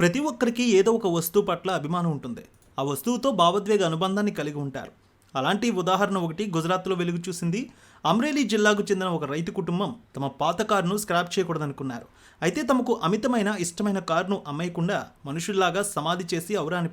ప్రతి ఒక్కరికి ఏదో ఒక వస్తువు పట్ల అభిమానం ఉంటుంది. ఆ వస్తువుతో భావోద్వేగ అనుబంధాన్ని కలిగి ఉంటారు. అలాంటి ఉదాహరణ ఒకటి గుజరాత్లో వెలుగు చూసింది. అమ్రేలీ జిల్లాకు చెందిన ఒక రైతు కుటుంబం తమ పాత కారును స్క్రాప్ చేయకూడదనుకున్నారు. అయితే తమకు అమితమైన ఇష్టమైన కారును అమ్మేయకుండా మనుషుల్లాగా సమాధి చేసి ఔరా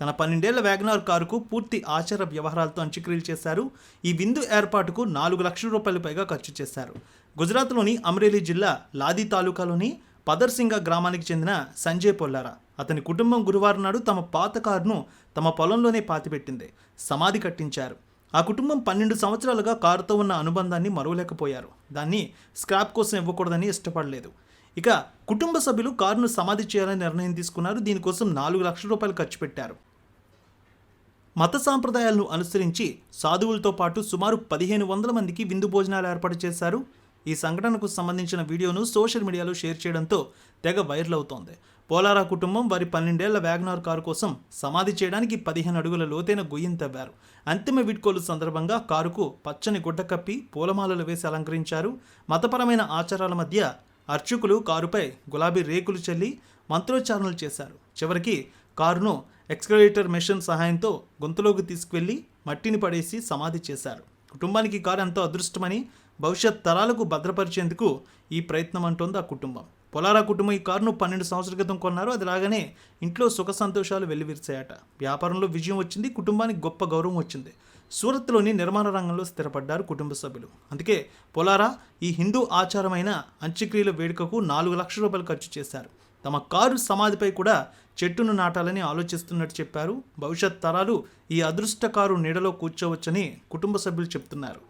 తన పన్నెండేళ్ళ వ్యాగనార్ కారుకు పూర్తి ఆచార వ్యవహారాలతో అంచక్రియలు చేశారు. ఈ విందు ఏర్పాటుకు నాలుగు లక్షల రూపాయల పైగా ఖర్చు చేశారు. గుజరాత్లోని అమ్రేలీ జిల్లా లాది తాలూకాలోని పదర్సింగ గ్రామానికి చెందిన సంజయ్ పొల్లారా. అతని కుటుంబం గురువారం నాడు తమ పాత కారును తమ పొలంలోనే పాతిపెట్టింది. సమాధి కట్టించారు. ఆ కుటుంబం పన్నెండు సంవత్సరాలుగా కారుతో ఉన్న అనుబంధాన్ని మరవలేకపోయారు. దాన్ని స్క్రాప్ కోసం ఇవ్వకూడదని ఇష్టపడలేదు. ఇక కుటుంబ సభ్యులు కారును సమాధి చేయాలని నిర్ణయం తీసుకున్నారు. దీనికోసం నాలుగు లక్షల రూపాయలు ఖర్చు పెట్టారు. మత సాంప్రదాయాలను అనుసరించి సాధువులతో పాటు సుమారు పదిహేను వందల మందికి విందు భోజనాలు ఏర్పాటు చేశారు. ఈ సంఘటనకు సంబంధించిన వీడియోను సోషల్ మీడియాలో షేర్ చేయడంతో తెగ వైరల్ అవుతోంది. పోలారా కుటుంబం వారి పన్నెండేళ్ళ వ్యాగనార్ కారు కోసం సమాధి చేయడానికి పదిహేను అడుగుల లోతైన గొయ్యం తవ్వారు. అంతిమ వీడ్కోలు సందర్భంగా కారుకు పచ్చని గుడ్డ కప్పి పూలమాలలు వేసి అలంకరించారు. మతపరమైన ఆచారాల మధ్య అర్చకులు కారుపై గులాబీ రేకులు చల్లి మంత్రోచ్చారణలు చేశారు. చివరికి కారును ఎక్స్కలేటర్ మెషిన్ సహాయంతో గొంతులోకి తీసుకువెళ్ళి మట్టిని పడేసి సమాధి చేశారు. కుటుంబానికి కారు ఎంతో అదృష్టమని భవిష్యత్ తరాలకు భద్రపరిచేందుకు ఈ ప్రయత్నం అంటోంది ఆ కుటుంబం. పొలారా కుటుంబం ఈ కారును పన్నెండు సంవత్సరాల క్రితం కొన్నారు. అది లాగానే ఇంట్లో సుఖ సంతోషాలు వెల్లివిరిచాయట. వ్యాపారంలో విజయం వచ్చింది కుటుంబానికి గొప్ప గౌరవం వచ్చింది. సూరత్లోని నిర్మాణ రంగంలో స్థిరపడ్డారు కుటుంబ సభ్యులు. అందుకే పొలారా ఈ హిందూ ఆచారమైన అంత్యక్రియల వేడుకకు నాలుగు లక్షల రూపాయలు ఖర్చు చేశారు. తమ కారు సమాధిపై కూడా చెట్టును నాటాలని ఆలోచిస్తున్నట్టు చెప్పారు. భవిష్యత్ తరాలు ఈ అదృష్ట కారు నీడలో కూర్చోవచ్చని కుటుంబ సభ్యులు చెప్తున్నారు.